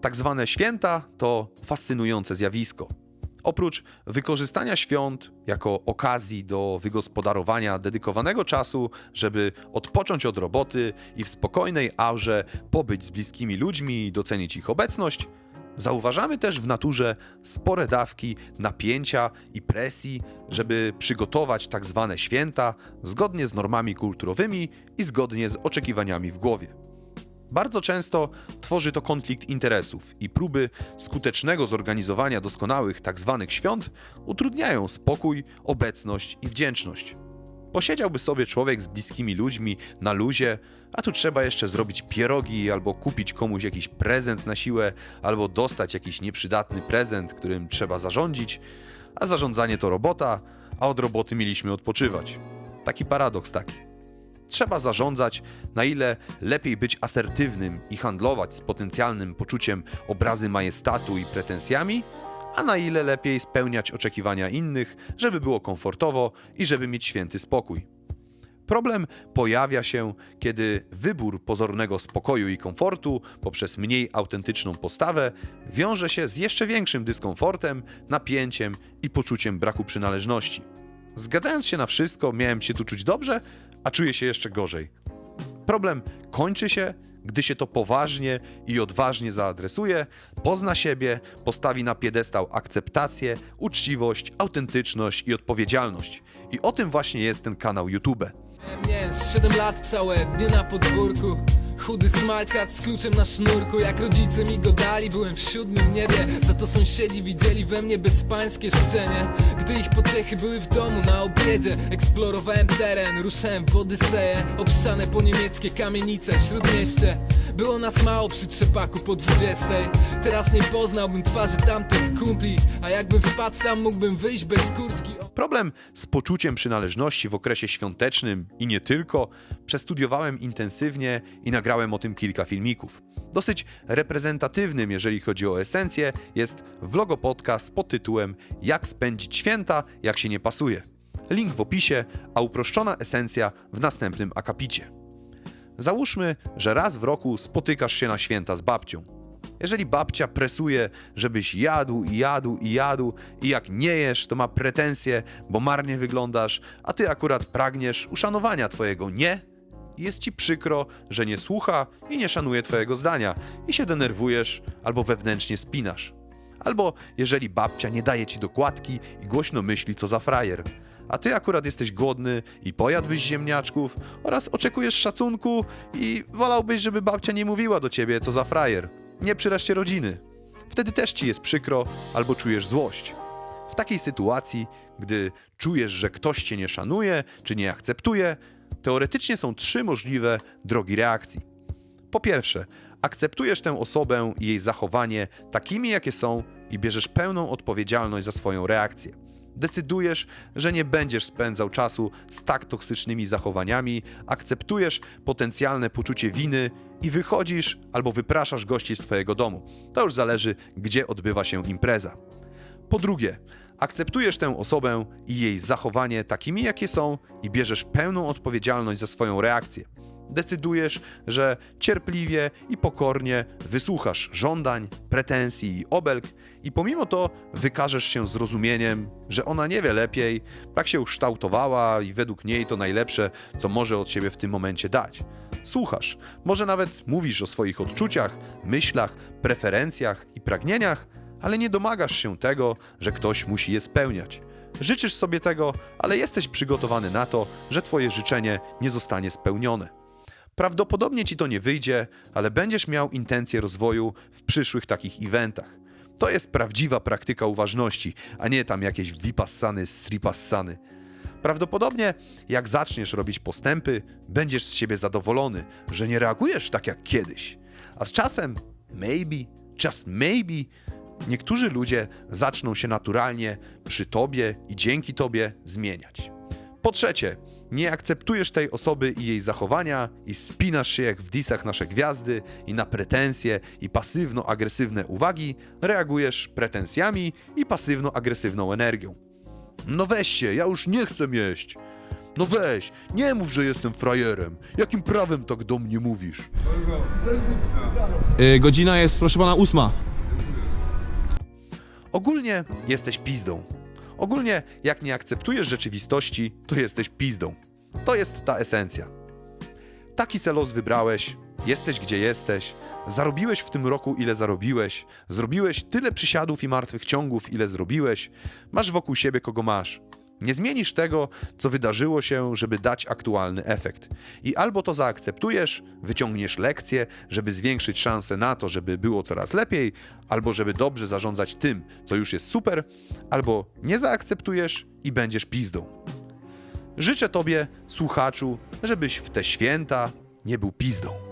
Tak zwane święta to fascynujące zjawisko. Oprócz wykorzystania świąt jako okazji do wygospodarowania dedykowanego czasu, żeby odpocząć od roboty i w spokojnej aurze pobyć z bliskimi ludźmi i docenić ich obecność, zauważamy też w naturze spore dawki napięcia i presji, żeby przygotować tak zwane święta zgodnie z normami kulturowymi i zgodnie z oczekiwaniami w głowie. Bardzo często tworzy to konflikt interesów i próby skutecznego zorganizowania doskonałych tzw. świąt utrudniają spokój, obecność i wdzięczność. Posiedziałby sobie człowiek z bliskimi ludźmi na luzie, a tu trzeba jeszcze zrobić pierogi, albo kupić komuś jakiś prezent na siłę, albo dostać jakiś nieprzydatny prezent, którym trzeba zarządzić, a zarządzanie to robota, a od roboty mieliśmy odpoczywać. Taki paradoks taki. Trzeba zarządzać, na ile lepiej być asertywnym i handlować z potencjalnym poczuciem obrazy majestatu i pretensjami, a na ile lepiej spełniać oczekiwania innych, żeby było komfortowo i żeby mieć święty spokój. Problem pojawia się, kiedy wybór pozornego spokoju i komfortu poprzez mniej autentyczną postawę wiąże się z jeszcze większym dyskomfortem, napięciem i poczuciem braku przynależności. Zgadzając się na wszystko, miałem się tu czuć dobrze, a czuję się jeszcze gorzej. Problem kończy się, gdy się to poważnie i odważnie zaadresuje, pozna siebie, postawi na piedestał akceptację, uczciwość, autentyczność i odpowiedzialność. I o tym właśnie jest ten kanał YouTube. Nie, z 7 lat całe na podwórku Chudy smalkat z kluczem na sznurku Jak rodzice mi go dali, byłem w siódmym niebie. Za to sąsiedzi widzieli we mnie bezpańskie szczenie. Gdy ich pociechy były w domu na obiedzie Eksplorowałem teren, ruszałem w Odyseję. Obszane po niemieckie kamienice w Śródmieście. Było nas mało przy trzepaku po dwudziestej. Teraz nie poznałbym twarzy tamtych kumpli A jakbym wpadł tam, mógłbym wyjść bez kurtki Problem z poczuciem przynależności w okresie świątecznym i nie tylko przestudiowałem intensywnie i nagrałem o tym kilka filmików. Dosyć reprezentatywnym, jeżeli chodzi o esencję, jest vlogo podcast pod tytułem Jak spędzić święta, jak się nie pasuje. Link w opisie, a uproszczona esencja w następnym akapicie. Załóżmy, że raz w roku spotykasz się na święta z babcią. Jeżeli babcia presuje, żebyś jadł i jadł i jadł, i jak nie jesz, to ma pretensje, bo marnie wyglądasz, a ty akurat pragniesz uszanowania twojego nie, jest ci przykro, że nie słucha i nie szanuje twojego zdania, i się denerwujesz albo wewnętrznie spinasz. Albo jeżeli babcia nie daje ci dokładki i głośno myśli, co za frajer. A ty akurat jesteś głodny i pojadłbyś ziemniaczków oraz oczekujesz szacunku i wolałbyś, żeby babcia nie mówiła do ciebie, co za frajer. Nie przyraszcie rodziny. Wtedy też ci jest przykro albo czujesz złość. W takiej sytuacji, gdy czujesz, że ktoś cię nie szanuje czy nie akceptuje, teoretycznie są trzy możliwe drogi reakcji. Po pierwsze, akceptujesz tę osobę i jej zachowanie takimi, jakie są, i bierzesz pełną odpowiedzialność za swoją reakcję. Decydujesz, że nie będziesz spędzał czasu z tak toksycznymi zachowaniami, akceptujesz potencjalne poczucie winy i wychodzisz albo wypraszasz gości z Twojego domu. To już zależy, gdzie odbywa się impreza. Po drugie, akceptujesz tę osobę i jej zachowanie takimi, jakie są, i bierzesz pełną odpowiedzialność za swoją reakcję. Decydujesz, że cierpliwie i pokornie wysłuchasz żądań, pretensji i obelg, i pomimo to wykażesz się zrozumieniem, że ona nie wie lepiej, tak się ukształtowała i według niej to najlepsze, co może od siebie w tym momencie dać. Słuchasz, może nawet mówisz o swoich odczuciach, myślach, preferencjach i pragnieniach, ale nie domagasz się tego, że ktoś musi je spełniać. Życzysz sobie tego, ale jesteś przygotowany na to, że Twoje życzenie nie zostanie spełnione. Prawdopodobnie ci to nie wyjdzie, ale będziesz miał intencję rozwoju w przyszłych takich eventach. To jest prawdziwa praktyka uważności, a nie tam jakieś vipassany, sripassany. Prawdopodobnie, jak zaczniesz robić postępy, będziesz z siebie zadowolony, że nie reagujesz tak jak kiedyś. A z czasem, maybe, just maybe, niektórzy ludzie zaczną się naturalnie przy tobie i dzięki tobie zmieniać. Po trzecie, nie akceptujesz tej osoby i jej zachowania i spinasz się jak w disach nasze gwiazdy i na pretensje i pasywno-agresywne uwagi reagujesz pretensjami i pasywno-agresywną energią. No weź się, ja już nie chcę jeść. No weź, nie mów, że jestem frajerem. Jakim prawem tak do mnie mówisz? Y, godzina jest, proszę pana, ósma. Ogólnie jesteś pizdą. Ogólnie, jak nie akceptujesz rzeczywistości, to jesteś pizdą. To jest ta esencja. Taki selos wybrałeś, jesteś gdzie jesteś, zarobiłeś w tym roku ile zarobiłeś, zrobiłeś tyle przysiadów i martwych ciągów, ile zrobiłeś, masz wokół siebie kogo masz. Nie zmienisz tego, co wydarzyło się, żeby dać aktualny efekt. I albo to zaakceptujesz, wyciągniesz lekcję, żeby zwiększyć szanse na to, żeby było coraz lepiej, albo żeby dobrze zarządzać tym, co już jest super, albo nie zaakceptujesz i będziesz pizdą. Życzę Tobie, słuchaczu, żebyś w te święta nie był pizdą.